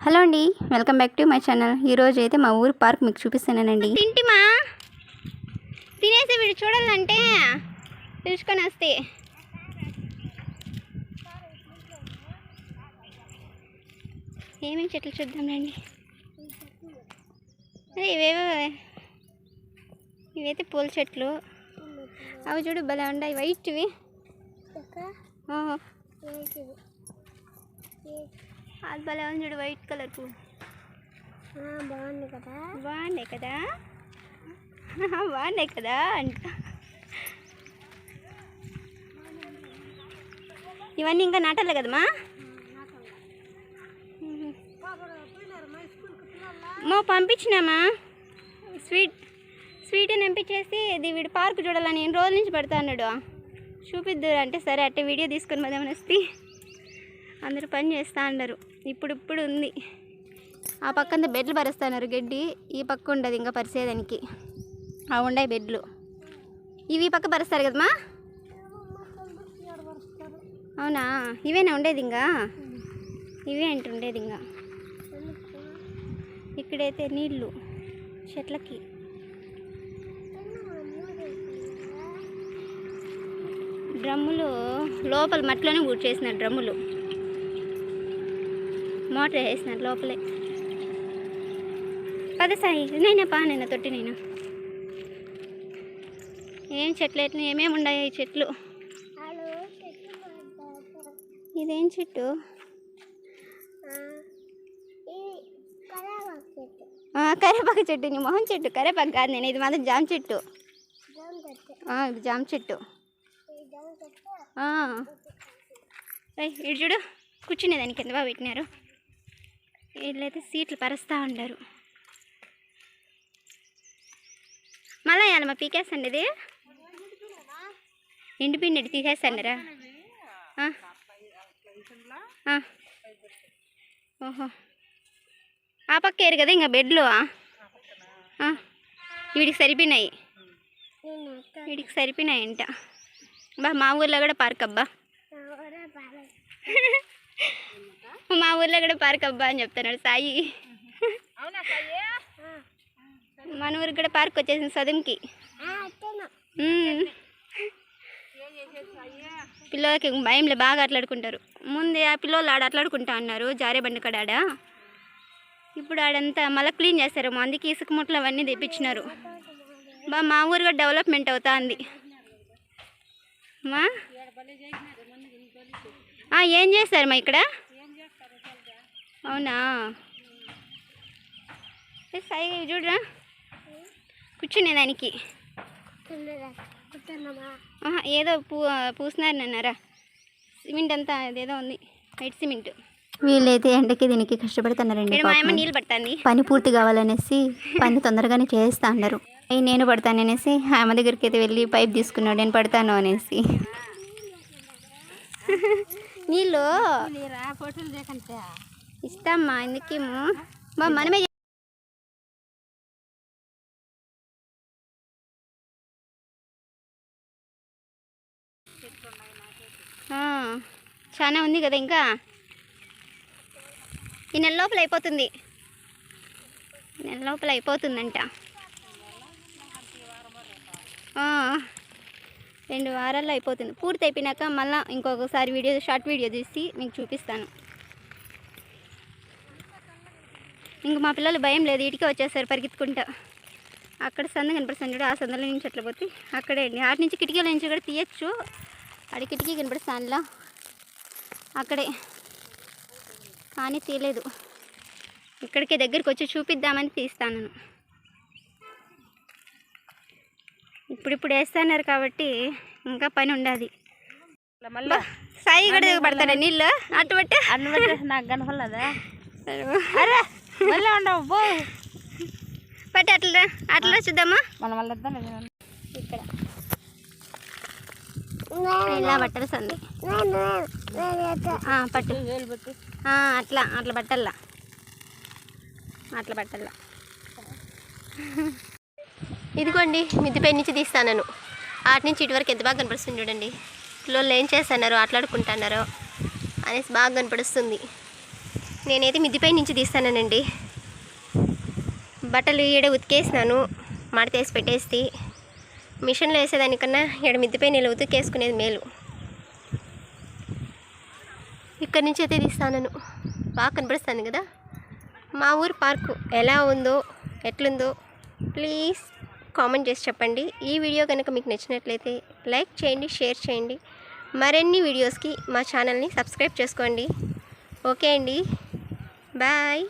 Hello అండి welcome back to my channel. ఈరోజు అయితే మా ఊరు పార్క్ మీకు చూపిస్తున్నానండి తింటిమా? తినేసి వీడు చూడాలంటే పిలుచుకొని వస్తే. ఏమేమి చెట్లు చూద్దాం రండి. అదే ఇవేవో? ఇవైతే పూల చెట్లు. అవి చూడు భలే ఉన్నాయి. వైట్వి. అది భలే ఉంది చూడు వైట్ కలర్ పువ్వు బాగుంది కదా? బాగున్నాయి కదా? బాగున్నాయి కదా అంట. ఇవన్నీ ఇంకా నాటాలి కదమ్మా మా? పంపించినామా స్వీట్ స్వీట్ అని పంపించేసి ఇది వీడు పార్క్ చూడాలని ఎన్ని రోజుల నుంచి పెడతా అన్నాడు. చూపిద్దురు అంటే సరే అట్టే వీడియో తీసుకొని పోదామని వస్తే అందరూ పని చేస్తూ అన్నారు. ఇప్పుడిప్పుడు ఉంది. ఆ పక్కన బెడ్లు పరుస్తున్నారు గడ్డి. ఈ పక్క ఉండదు ఇంకా పరిసేదానికి. ఆ ఉండే బెడ్లు. ఇవి ఈ పక్క పరుస్తారు కదమ్మా? అవునా? ఇవేనా ఉండేది ఇంకా? ఇవే అంటే ఉండేది ఇంకా. ఇక్కడైతే నీళ్ళు చెట్లకి. డ్రమ్ములు లోపల మట్టిలోనే ఊడ్ డ్రమ్ములు. మోటార్ వేసినారు లోపలే. పద సాయి నైనా పా తొట్టి నేను. ఏం చెట్లు ఎట్లా ఏమేమి ఉన్నాయి ఈ చెట్లు? ఇదేం చెట్టు? కరేపాక కరేపాకు చెట్టు నీ మొహం చెట్టు. కరేపాకు కాదు నేను ఇది మాత్రం జామ చెట్టు. ఇది జామ చెట్టు. ఇటు చూడు కూర్చునే దానికి ఎంత బాగా పెట్టినారు. వీళ్ళైతే సీట్లు పరుస్తూ ఉంటారు మళ్ళీ వేయాలి మా పీకేసండి ఇది ఎండిపిండి ఆ. ఆ. ఓహో. ఆ పక్క ఏరు కదా ఇంకా బెడ్లు. వీడికి సరిపోయినాయి. వీడికి సరిపోయినాయంట. బా మా ఊర్లో కూడా పార్క్ అబ్బా. మా ఊర్లో కూడా పార్క్ అబ్బా అని చెప్తున్నాడు సాయి. మన ఊరికి కూడా పార్క్ వచ్చేసింది సదుంకి. పిల్లలకి భయంలో బాగా ఆటలాడుకుంటారు ముందే ఆ పిల్లలు ఆడ ఆటలాడుకుంటా అన్నారు జారే బండి కాడ ఆడ. ఇప్పుడు ఆడంతా మళ్ళీ క్లీన్ చేస్తారు అందుకే ఇసుక ముట్లు అవన్నీ తెప్పించినారు. బా మా ఊరు కూడా డెవలప్మెంట్ అవుతా ఉంది మా ఆ, ఏం చేస్తారు మా ఇక్కడ? అవునా? ఇవి చూడరా. కూర్చునే దానికి. ఏదో పూ పూసినారు అన్నారా సిమెంట్ అంతా అదేదో ఉంది వైట్ సిమెంట్. వీళ్ళైతే ఎండకి దీనికి కష్టపడుతున్నారండి. నీళ్ళు పడుతుంది. పని పూర్తి కావాలనేసి పని తొందరగానే చేస్తా అన్నారు. "ఏయ్, నేను పడతాను అనేసి ఆమె దగ్గరికి అయితే వెళ్ళి పైప్ తీసుకున్నాడు నేను పడతాను అనేసి. నీళ్ళు. ఇస్తామ్మా ఎందుకేమో. బా మనమే చాలా ఉంది కదా ఇంకా. ఈ నెల లోపల అయిపోతుంది. నెల లోపల అయిపోతుందంట. రెండు వారాల్లో అయిపోతుంది. పూర్తి అయిపోయినాక మళ్ళీ ఇంకొకసారి వీడియో షార్ట్ వీడియో తీసి మీకు చూపిస్తాను. ఇంక మా పిల్లలు భయం లేదు ఇటుకే వచ్చేస్తారు పరిగెత్తుకుంటా. అక్కడ సంద కనపడుతుంది చూడు ఆ సందులో నుంచి అట్లా పోతే అక్కడే అండి. ఆటి నుంచి కిటికీల నుంచి కూడా తీయచ్చు. ఆడ కిటికీ కనపడుస్తానులా అక్కడే. కానీ తీయలేదు. ఇక్కడికి దగ్గరికి వచ్చి చూపిద్దామని తీస్తాను ఇప్పుడిప్పుడు వేస్తున్నారు కాబట్టి ఇంకా పని ఉండాలి మళ్ళీ సాయి కూడా పడతారా నీళ్ళు? అటు పట్టు. అన్ను నాకు కనపడలేదా? అరే. మళ్ళీ ఉండవు బో పట్టు అట్లా అట్లా చూద్దామా? మన ఇద్దాం ఇక్కడ. ఇలా పట్టాలి సంది. పట్టు. అట్లా అట్లా పట్టల్లా. అట్లా పట్టల్లా. ఇదిగోండి మిద్దిపై నుంచి తీస్తాను అటు నుంచి ఇటు వరకు ఎంత బాగా కనపడుతుంది చూడండి. పిల్లలు ఏం చేస్తున్నారు ఆటలాడుకుంటున్నారో అనేసి బాగా కనపడుస్తుంది. నేనైతే మిద్దిపై నుంచి తీస్తానండి బట్టలు ఈడ ఉతికేసినాను మడతేసి పెట్టేసి మిషన్లో వేసేదానికన్నా ఈడ మిద్దిపై నేను ఉతికేసుకునేది మేలు. ఇక్కడి నుంచి అయితే తీస్తాను బాగా కనిపిస్తుంది కదా? మా ఊరు పార్కు ఎలా ఉందో ఎట్లుందో ప్లీజ్ కామెంట్ చేసి చెప్పండి. ఈ వీడియో కనుక మీకు నచ్చినట్లయితే లైక్ చేయండి షేర్ చేయండి. మరిన్ని వీడియోస్కి మా ఛానల్ని సబ్స్క్రైబ్ చేసుకోండి. ఓకే అండి. Bye.